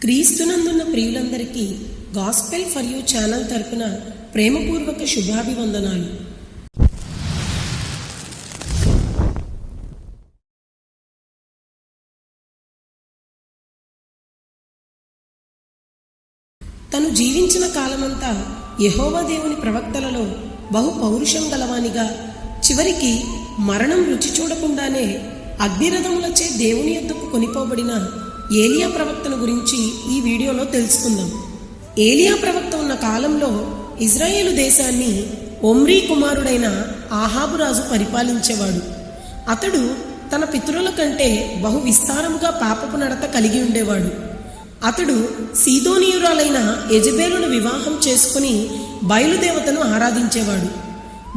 క్రీస్తునందున్న ప్రియులందరికీ gospel for you channel తరపున ప్రేమపూర్వక శుభాభివందనాలు. తను జీవించిన కాలమంతా యహోవా దేవుని ప్రవక్తలలో బహు పౌరుషం గలవానిగా చివరికి మరణం రుచి చూడకుండానే అగ్నిరథములచే దేవుని యొద్దకు కొనిపోబడిన ఏలియా ప్రవక్తను గురించి ఈ వీడియోలో తెలుసుకుందాం. ఏలియా ప్రవక్త ఉన్న కాలంలో ఇజ్రాయేలు దేశాన్ని ఒమ్రీ కుమారుడైన ఆహాబు రాజు పరిపాలించేవాడు. అతడు తన పితరుల కంటే బహు విస్తారముగా పాపపు నడత కలిగి ఉండేవాడు. అతడు సీదోనీయురాలైన యజబేలును వివాహం చేసుకుని బయలుదేవతను ఆరాధించేవాడు.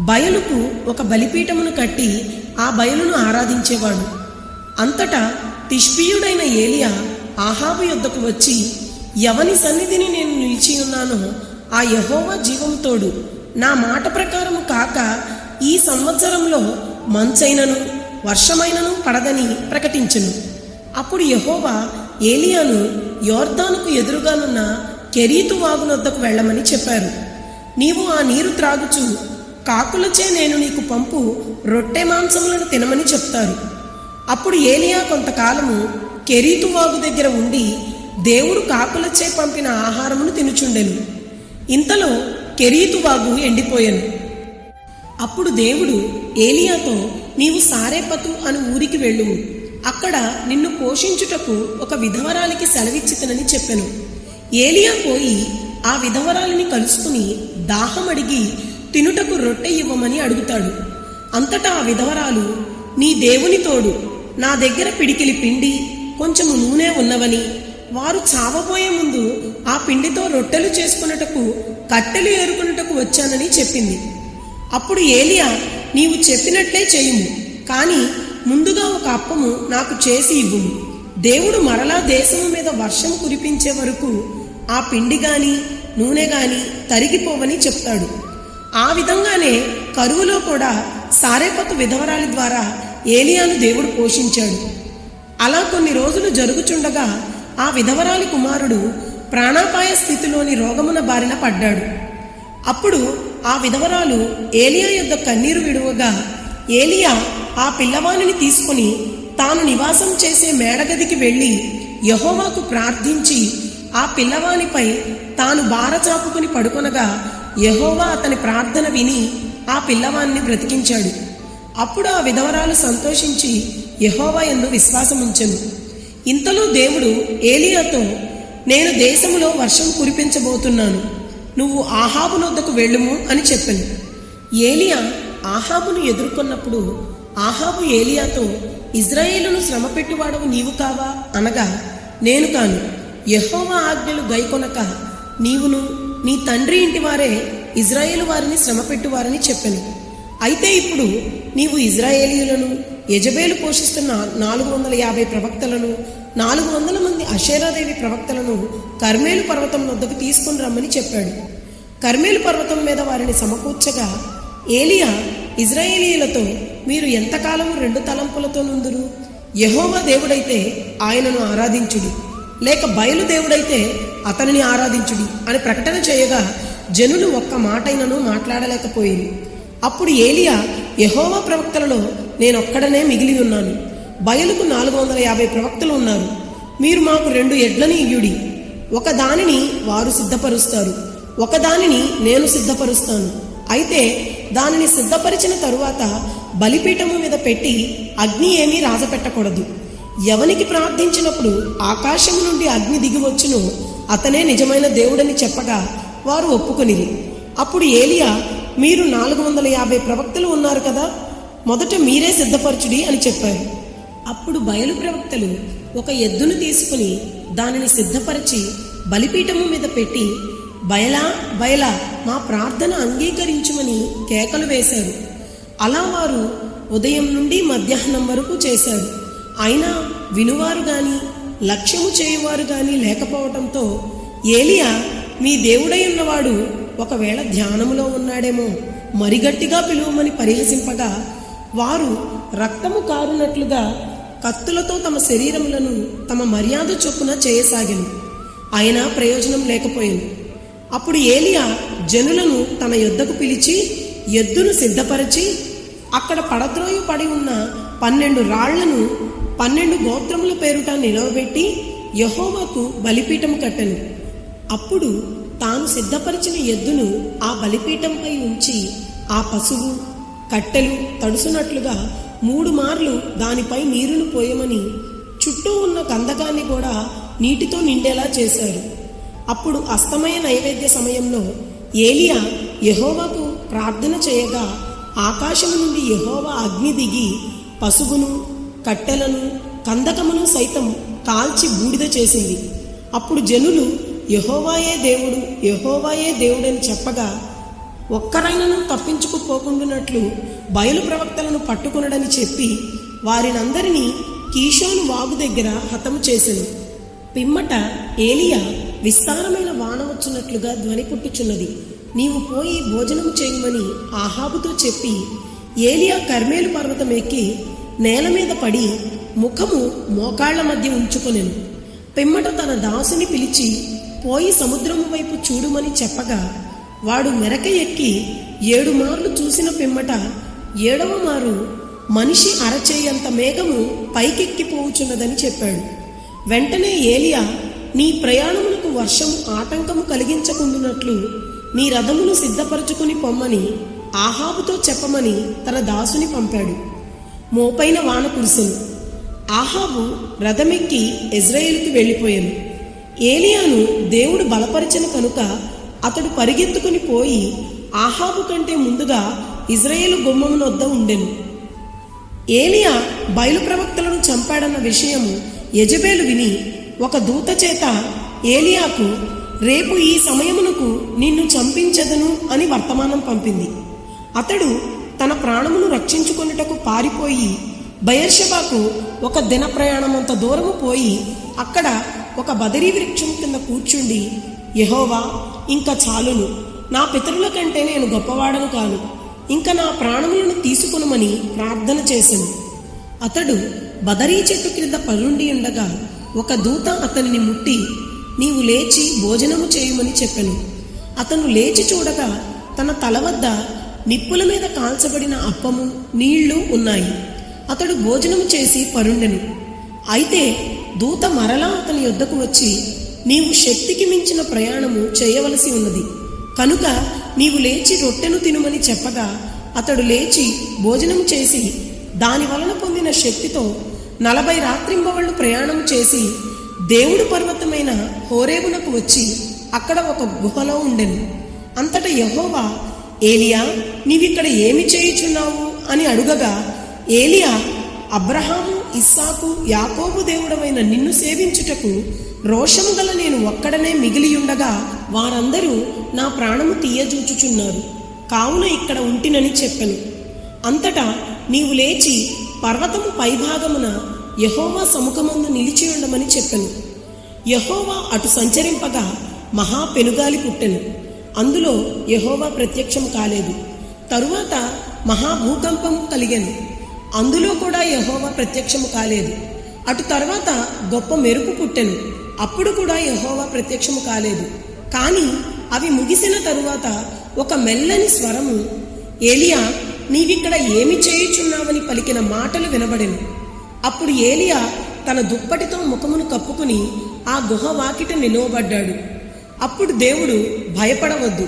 బయలుకు ఒక బలిపీఠమును కట్టి ఆ బయలును ఆరాధించేవాడు. అంతటా తిష్బీయుడైన ఏలియా ఆహాబు యొద్దకు వచ్చి ఎవని సన్నిధిని నేను నిలిచి ఉన్నానో ఆ యహోవా జీవంతోడు నా మాట ప్రకారము కాక ఈ సంవత్సరంలో మంచైనను వర్షమైనను పడదని ప్రకటించను. అప్పుడు యహోవా ఏలియాను యోర్దానుకు ఎదురుగానున్న కెరీతు వాగునొద్దకు వెళ్ళమని చెప్పారు. నీవు ఆ నీరు త్రాగుచు కాకులచే నేను నీకు పంపు రొట్టె మాంసములను తినమని చెప్తారు. అప్పుడు ఏలియా కొంతకాలము కెరీతు వాగు దగ్గర ఉండి దేవుడు కాకులచే పంపిన ఆహారమును తినుచుండెను. ఇంతలో కెరీతు వాగు అప్పుడు దేవుడు ఏలియాతో నీవు సారేపతు అని ఊరికి వెళ్ళుము. అక్కడ నిన్ను పోషించుటకు ఒక విధవరాలికి సెలవిచ్చితనని చెప్పెను. ఏలియా పోయి ఆ విధవరాలిని కలుసుకుని దాహం అడిగి తినుటకు రొట్టె ఇవ్వమని అడుగుతాడు. అంతటా ఆ విధవరాలు నీ దేవుని తోడు నా దగ్గర పిడికిలి పిండి కొంచెము నూనె ఉన్నవని. వారు చావబోయే ముందు ఆ పిండితో రొట్టెలు చేసుకున్నటకు కట్టెలు ఏరుకున్నటకు వచ్చానని చెప్పింది. అప్పుడు ఏలియా నీవు చెప్పినట్లే చేయుము కానీ ముందుగా ఒక అప్పము నాకు చేసి ఇవ్వుము దేవుడు మరలా దేశము మీద వర్షం కురిపించే వరకు ఆ పిండి గాని నూనె గాని తరిగిపోవని చెప్తాడు. ఆ విధంగానే కరువులో కూడా సారేపతు విధవరాలి ద్వారా ఏలియాను దేవుడు పోషించాడు. అలా కొన్ని రోజులు జరుగుచుండగా ఆ విధవరాలి కుమారుడు ప్రాణాపాయ స్థితిలోని రోగమున బారిన పడ్డాడు. అప్పుడు ఆ విధవరాలు ఏలియా యొద్ద కన్నీరు విడువగా ఏలియా ఆ పిల్లవానిని తీసుకుని తాను నివాసం చేసే మేడగదికి వెళ్ళి యహోవాకు ప్రార్థించి ఆ పిల్లవానిపై తాను బారచాపుకుని పడుకొనగా యహోవా అతని ప్రార్థన విని ఆ పిల్లవాన్ని బ్రతికించాడు. అప్పుడు ఆ విధవరాలు సంతోషించి యహోవా ఎందు విశ్వాసముంచెను. ఇంతలో దేవుడు ఏలియాతో నేను దేశములో వర్షం కురిపించబోతున్నాను. నువ్వు ఆహాబు వద్దకు వెళ్ళుము అని చెప్పాను. ఏలియా ఆహాబును ఎదుర్కొన్నప్పుడు ఆహాబు ఏలియాతో ఇజ్రాయేలును శ్రమ పెట్టువాడవు నీవు కావా? అనగా నేను కాను. యహోవా ఆజ్ఞలు గైకొనక నీవును నీ తండ్రి ఇంటి వారే ఇజ్రాయేలు వారిని శ్రమ పెట్టువారని చెప్పాను. అయితే ఇప్పుడు నీవు ఇజ్రాయేలీయులను యజబేలు పోషిస్తున్న నాలుగు వందల యాభై ప్రవక్తలను నాలుగు వందల మంది అషేరాదేవి ప్రవక్తలను కర్మేలు పర్వతం వద్దకు తీసుకుని రమ్మని చెప్పాడు. కర్మేలు పర్వతం మీద వారిని సమకూర్చగా ఏలియా ఇజ్రాయేలీయులతో మీరు ఎంతకాలము రెండు తలంపులతో నుందురు? యహోవా దేవుడైతే ఆయనను ఆరాధించుడి. లేక బయలు దేవుడైతే అతనిని ఆరాధించుడి అని ప్రకటన చేయగా జనులు ఒక్క మాటైనను మాట్లాడలేకపోయింది అప్పుడు ఏలియా యహోవా ప్రవక్తలలో నేనొక్కడనే మిగిలి ఉన్నాను. బయలుకు నాలుగు వందల యాభై ప్రవక్తలు ఉన్నారు. మీరు మాకు రెండు ఎడ్లని ఇయ్యుడి. ఒక దానిని వారు సిద్ధపరుస్తారు. ఒక దానిని నేను సిద్ధపరుస్తాను. అయితే దానిని సిద్ధపరిచిన తరువాత బలిపీఠము మీద పెట్టి అగ్ని ఏమీ రాజపెట్టకూడదు. ఎవనికి ప్రార్థించినప్పుడు ఆకాశం నుండి అగ్ని దిగివచ్చును అతనే నిజమైన దేవుడని చెప్పగా వారు ఒప్పుకొనిరి. అప్పుడు ఏలియా మీరు నాలుగు వందల యాభై ప్రవక్తలు ఉన్నారు కదా మొదట మీరే సిద్ధపరచుడి అని చెప్పారు. అప్పుడు బయలు ప్రవక్తలు ఒక ఎద్దును తీసుకుని దానిని సిద్ధపరిచి బలిపీఠము మీద పెట్టి బయలా బయలా మా ప్రార్థన అంగీకరించుమని కేకలు వేశారు. అలా వారు ఉదయం నుండి మధ్యాహ్నం వరకు చేశారు. అయినా వినువారు కానీ లక్ష్యము చేయువారు కానీ లేకపోవటంతో ఏలియా మీ దేవుడై ఉన్నవాడు ఒకవేళ ధ్యానములో ఉన్నాడేమో మరిగట్టిగా పిలువమని పరిహసింపగా వారు రక్తము కారునట్లుగా కత్తులతో తమ శరీరములను తమ మర్యాద చొప్పున చేయసాగెను. అయినా ప్రయోజనం లేకపోయింది అప్పుడు ఏలియా జనులను తన యుద్ధకు పిలిచి ఎద్దును సిద్ధపరిచి అక్కడ పడద్రోయు పడి ఉన్న పన్నెండు రాళ్ళను పన్నెండు గోత్రముల పేరుట నిలవబెట్టి యహోవాకు బలిపీఠం కట్టెను. అప్పుడు తాను సిద్ధపరిచిన ఎద్దును ఆ బలిపీఠంపై ఉంచి ఆ పశువు కట్టెలు తడుసునట్లుగా మూడు మార్లు దానిపై నీరును పోయమని చుట్టూ ఉన్న కందకాన్ని కూడా నీటితో నిండేలా చేశారు అప్పుడు అస్తమయ నైవేద్య సమయంలో ఏలియా యహోవాకు ప్రార్థన చేయగా ఆకాశము నుండి యహోవా అగ్ని దిగి పసుగును కట్టెలను కందకమును సైతం కాల్చి బూడిద చేసింది. అప్పుడు జనులు యహోవాయే దేవుడు యహోవాయే దేవుడని చెప్పగా ఒక్కరైనను తప్పించుకుపోకుండానట్లు బయలు ప్రవక్తలను పట్టుకునడని చెప్పి వారినందరినీ కీషోను వాగు దగ్గర హతము చేసెను. పిమ్మట ఏలియా విస్తారమైన వాన వచ్చున్నట్లుగా ధ్వని పుట్టుచున్నది. నీవు పోయి భోజనం చేయమని ఆహాబుతో చెప్పి ఏలియా కర్మేలు పర్వతం ఎక్కి నేల మీద పడి ముఖము మోకాళ్ళ మధ్య ఉంచుకొనెను. పిమ్మట తన దాసుని పిలిచి పోయి సముద్రము వైపు చూడుమని చెప్పగా వాడు మెరక ఎక్కి ఏడు మార్లు చూసిన పిమ్మట ఏడవ మారు మనిషి అరచేయంత మేఘము పైకెక్కిపోవుచున్నదని చెప్పాడు. వెంటనే ఏలియా నీ ప్రయాణమునకు వర్షము ఆటంకము కలిగించకుండునట్లు నీ రథమును సిద్ధపరచుకుని పొమ్మని ఆహాబుతో చెప్పమని తన దాసుని పంపాడు. మోపైన వాన కురిసెను. ఆహాబు రథమెక్కి ఇజ్రాయేల్కి వెళ్ళిపోయాను. ఏలియాను దేవుడు బలపరిచిన కనుక అతడు పరిగెత్తుకుని పోయి ఆహాబు కంటే ముందుగా ఇజ్రాయేలు గుమ్మమునొద్ద ఉండెను. ఏలియా బయలు ప్రవక్తలను చంపాడన్న విషయము యజబేలు విని ఒక దూత చేత ఏలియాకు రేపు ఈ సమయమునకు నిన్ను చంపించదను అని వర్తమానం పంపింది. అతడు తన ప్రాణమును రక్షించుకొనుటకు పారిపోయి బయర్షబాకు ఒక దిన ప్రయాణమంత దూరము పోయి అక్కడ ఒక బదరీ వృక్షం కింద కూర్చుండి యహోవా ఇంకా చాలును. నా పితరుల కంటే నేను గొప్పవాడను కాను. ఇంకా నా ప్రాణములను తీసుకొనమని ప్రార్థన చేశాను. అతడు బదరీ చెట్టు క్రింద పరుండి ఉండగా ఒక దూత అతనిని ముట్టి నీవు లేచి భోజనము చేయమని చెప్పను. అతను లేచి చూడగా తన తల వద్ద నిప్పుల మీద కాల్చబడిన అప్పము నీళ్ళు ఉన్నాయి. అతడు భోజనము చేసి పరుండెను అయితే దూత మరలా అతని యొద్దకు వచ్చి నీవు శక్తికి మించిన ప్రయాణము చేయవలసి ఉన్నది. కనుక నీవు లేచి రొట్టెను తినుమని చెప్పగా అతడు లేచి భోజనం చేసి దాని వలన పొందిన శక్తితో నలభై రాత్రింబవళ్ళు ప్రయాణం చేసి దేవుడు పర్వతమైన హోరేబునకు వచ్చి అక్కడ ఒక గుహలో ఉండెను. అంతట యహోవా ఏలియా నీవిక్కడ ఏమి చేయుచున్నావు? అని అడుగగా ఏలియా అబ్రహాము ఇస్సాకు యాకోబు దేవుడవైన నిన్ను సేవించుటకు రోషము గల నేను ఒక్కడనే మిగిలియుండగా వారందరూ నా ప్రాణము తీయజూచుచున్నారు. కావున ఇక్కడ ఉంటినని చెప్పను. అంతటా నీవు లేచి పర్వతము పైభాగమున యహోవా సముఖమందు నిలిచి ఉండమని చెప్పను. యహోవా అటు సంచరింపగా మహా పెనుగాలి పుట్టెను. అందులో యహోవా ప్రత్యక్షం కాలేదు. తరువాత మహాభూకంపం కలిగాను. అందులో కూడా యహోవా ప్రత్యక్షము కాలేదు. అటు తర్వాత గొప్ప మెరుపు పుట్టెను. అప్పుడు కూడా యహోవా ప్రత్యక్షము కాలేదు. కానీ అవి ముగిసిన తరువాత ఒక మెల్లని స్వరము ఏలియా నీవిక్కడ ఏమి చేయుచున్నావని పలికిన మాటలు వినబడెను. అప్పుడు ఏలియా తన దుప్పటితో ముఖమును కప్పుకుని ఆ గుహ వాకిట నిలువబడ్డాడు. అప్పుడు దేవుడు భయపడవద్దు.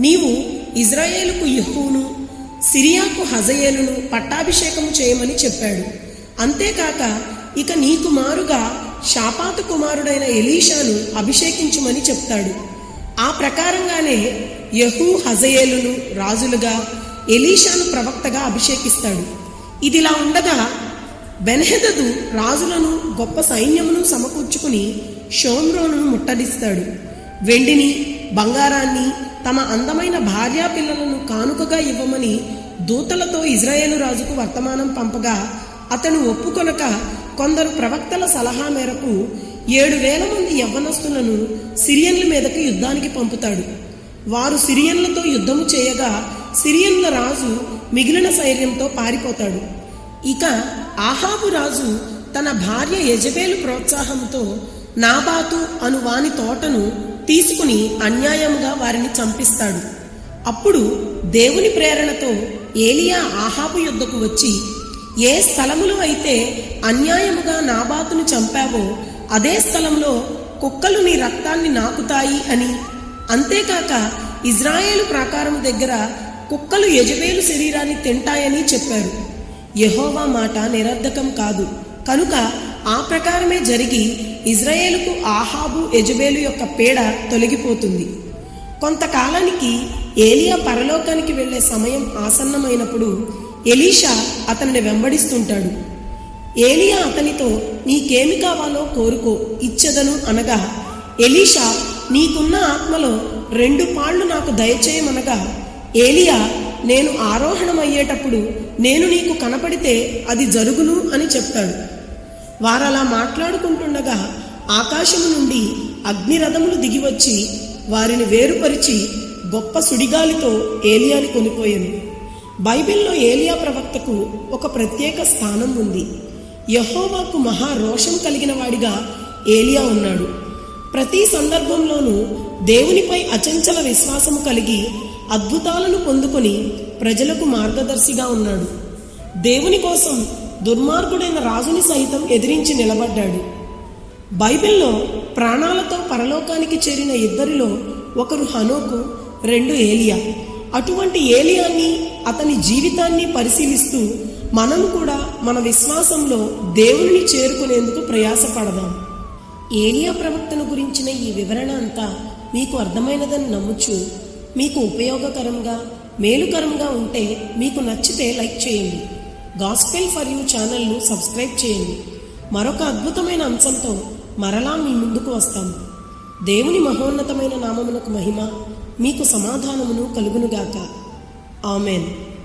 నీవు ఇజ్రాయేలుకు యహూను సిరియాకు హజయేలును పట్టాభిషేకము చేయమని చెప్పాడు. అంతేకాక ఇక నీ కుమారుగా శాపాత కుమారుడైన ఎలీషాను అభిషేకించుమని చెప్తాడు. ఆ ప్రకారంగానే యహూ హజయేలును రాజులుగా ఎలీషాను ప్రవక్తగా అభిషేకిస్తాడు. ఇదిలా ఉండగా బెన్హెదదు రాజులను గొప్ప సైన్యమును సమకూర్చుకుని షోమ్రోను ముట్టడిస్తాడు. వెండిని బంగారాన్ని తమ అందమైన భార్యా పిల్లలను కానుకగా ఇవ్వమని దూతలతో ఇజ్రాయేలు రాజుకు వర్తమానం పంపగా అతను ఒప్పుకొనక కొందరు ప్రవక్తల సలహా మేరకు ఏడు వేల మంది యవ్వనస్తులను సిరియన్ల మీదకు యుద్ధానికి పంపుతాడు. వారు సిరియన్లతో యుద్ధము చేయగా సిరియన్ల రాజు మిగిలిన సైన్యంతో పారిపోతాడు. ఇక ఆహాబు రాజు తన భార్య యజబేలు ప్రోత్సాహంతో నాబాతు అను వాని తోటను తీసుకుని అన్యాయముగా వారిని చంపిస్తాడు. అప్పుడు దేవుని ప్రేరణతో ఏలియా ఆహాబు యుద్ధకు వచ్చి ఏ స్థలములో అయితే అన్యాయముగా నాబాతును చంపావో అదే స్థలంలో కుక్కలు నీ రక్తాన్ని నాకుతాయి అని. అంతేకాక ఇజ్రాయేలు ప్రాకారం దగ్గర కుక్కలు యజబేలు శరీరాన్ని తింటాయని చెప్పారు. యహోవా మాట నిరర్ధకం కాదు. కనుక ఆ ప్రకారమే జరిగి ఇజ్రాయేలుకు ఆహాబు ఎజుబేలు యొక్క పీడ తొలగిపోతుంది. కొంతకాలానికి ఏలియా పరలోకానికి వెళ్ళే సమయం ఆసన్నమైనప్పుడు ఎలీషా అతన్ని వెంబడిస్తుంటాడు. ఏలియా అతనితో నీకేమి కావాలో కోరుకో ఇచ్చదను అనగా ఎలీషా నీకున్న ఆత్మలో రెండు పాళ్ళు నాకు దయచేయమనగా ఏలియా నేను ఆరోహణమయ్యేటప్పుడు నేను నీకు కనపడితే అది జరుగును అని చెప్తాడు. వారలా మాట్లాడుకుంటుండగా ఆకాశము నుండి అగ్నిరథములు దిగివచ్చి వారిని వేరుపరిచి గొప్ప సుడిగాలితో ఏలియాని కొనిపోయాను. బైబిల్లో ఏలియా ప్రవక్తకు ఒక ప్రత్యేక స్థానం ఉంది. యహోవాకు మహా రోషం కలిగిన వాడిగా ఏలియా ఉన్నాడు. ప్రతి సందర్భంలోనూ దేవునిపై అచంచల విశ్వాసము కలిగి అద్భుతాలను పొందుకొని ప్రజలకు మార్గదర్శిగా ఉన్నాడు. దేవుని కోసం దుర్మార్గుడైన రాజుని సైతం ఎదిరించి నిలబడ్డాడు. బైబిల్లో ప్రాణాలతో పరలోకానికి చేరిన ఇద్దరిలో ఒకరు హనోకు రెండు ఏలియా. అటువంటి ఏలియాన్ని అతని జీవితాన్ని పరిశీలిస్తూ మనం కూడా మన విశ్వాసంలో దేవుని చేరుకునేందుకు ప్రయాసపడదాం. ఏలియా ప్రవక్తను గురించిన ఈ వివరణ అంతా మీకు అర్థమైనదని నమ్ముచు మీకు ఉపయోగకరంగా మేలుకరంగా ఉంటే మీకు నచ్చితే లైక్ చేయండి. గాస్పెల్ ఫర్ యూ ఛానల్ను సబ్స్క్రైబ్ చేయండి. మరొక అద్భుతమైన అంశంతో మరలా మీ ముందుకు వస్తాము దేవుని మహోన్నతమైన నామమునకు మహిమ మీకు సమాధానమును కలుగునుగాక. ఆమెన్.